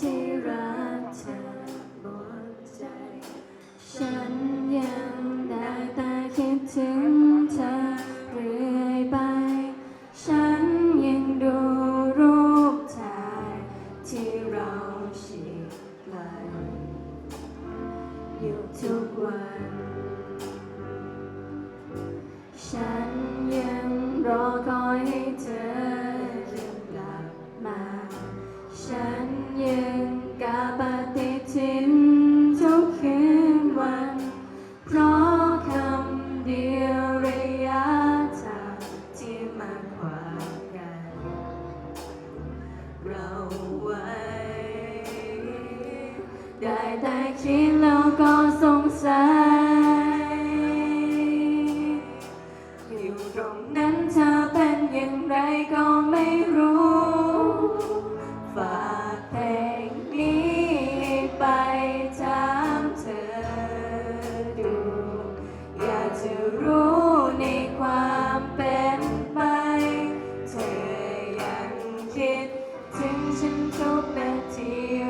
ที่รักเธอหมดใจ ฉันยังได้แต่คิดถึงเธอเรื่อยไป ฉันยังดูรูปถ่ายที่เราฉีกไกยอยู่ทุกวัน ฉันยังรอคอยให้เธอ แต่คิดแล้วก็สงสัย อยู่ตรงนั้นเธอเป็นอย่างไรก็ไม่รู้ ฝากเพลงนี้ไปถามเธอดู อยากจะรู้ในความเป็นไป เธอยังคิดถึงฉันทุกนาที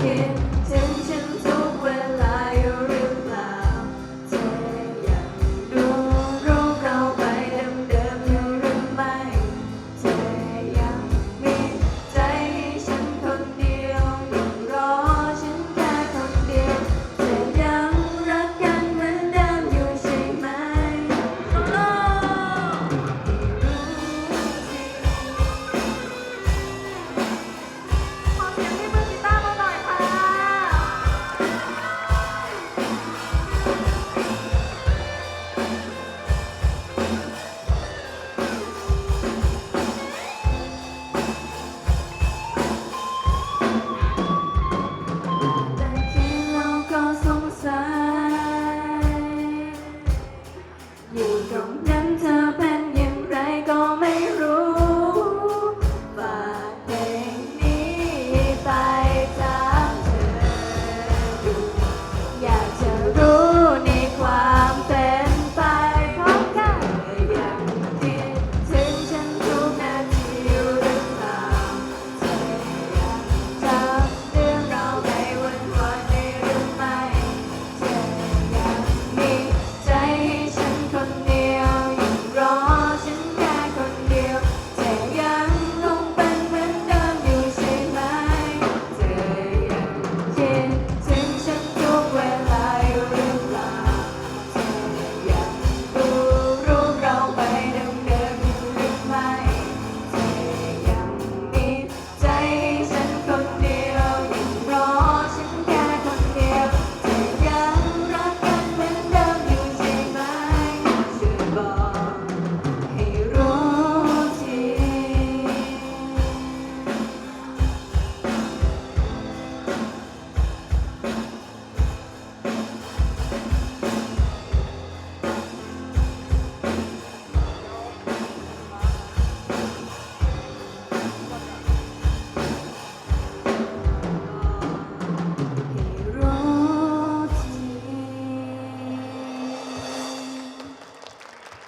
Thank you. Então,